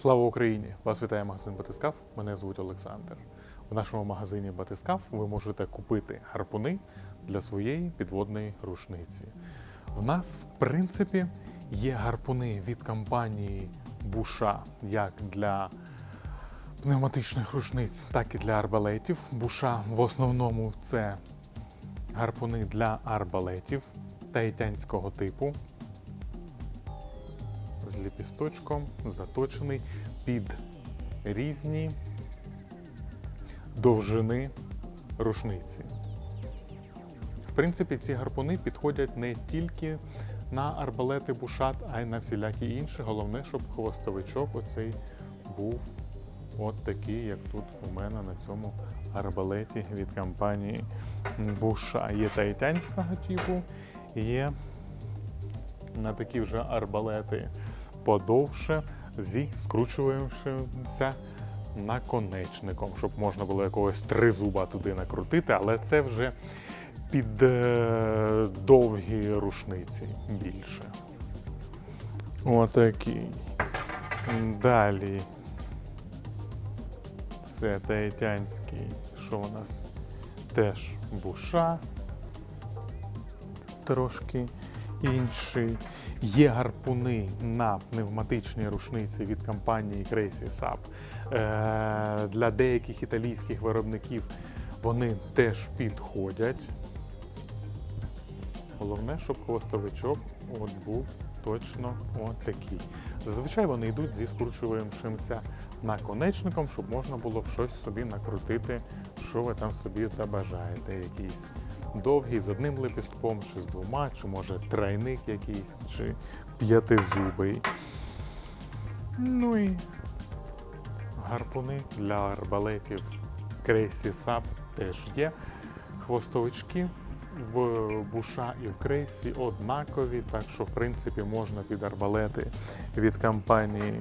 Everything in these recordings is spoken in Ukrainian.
Слава Україні! Вас вітає магазин Батискаф. Мене звуть Олександр. У нашому магазині Батискаф ви можете купити гарпуни для своєї підводної рушниці. В нас, в принципі, є гарпуни від компанії Буша як для пневматичних рушниць, так і для арбалетів. Буша в основному це гарпуни для арбалетів таїтянського типу ліпісточком, заточений під різні довжини рушниці. В принципі, ці гарпуни підходять не тільки на арбалети бушат, а й на всілякі інші. Головне, щоб хвостовичок оцей був от такий, як тут у мене на цьому арбалеті від компанії Буша. Є таїтянського типу, є на такі вже арбалети подовше зі скручуємося наконечником, щоб можна було якогось тризуба туди накрутити, але це вже під е, довгі рушниці більше. Отакий. Далі. Це таїтянський, що у нас теж буша. Трошки інший. Є гарпуни на пневматичній рушниці від компанії Crazy Sub. Е, Для деяких італійських виробників вони теж підходять. Головне, щоб хвостовичок от був точно от такий. Зазвичай вони йдуть зі скручуємося наконечником, щоб можна було щось собі накрутити, що ви там собі забажаєте. Якийсь довгий з одним лепістком, чи з двома, чи може тройник якийсь, чи п'ятизубий. Ну і гарпуни для арбалетів Крейсі Сап теж є. Хвостовички в буша і в крейсі однакові, так що в принципі можна під арбалети від компанії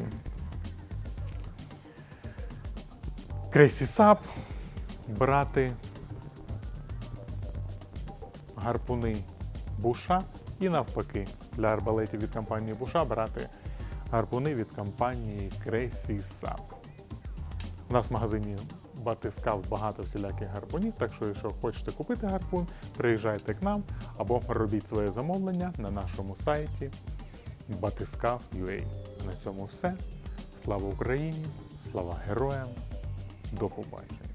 Крейсі Сап брати гарпуни Буша і навпаки для арбалетів від компанії Буша брати гарпуни від компанії Sub. У нас в магазині Батискав багато всіляких гарпунів, так що, якщо хочете купити гарпун, приїжджайте к нам або робіть своє замовлення на нашому сайті Batiskav.ua. На цьому все. Слава Україні! Слава героям! До побачення!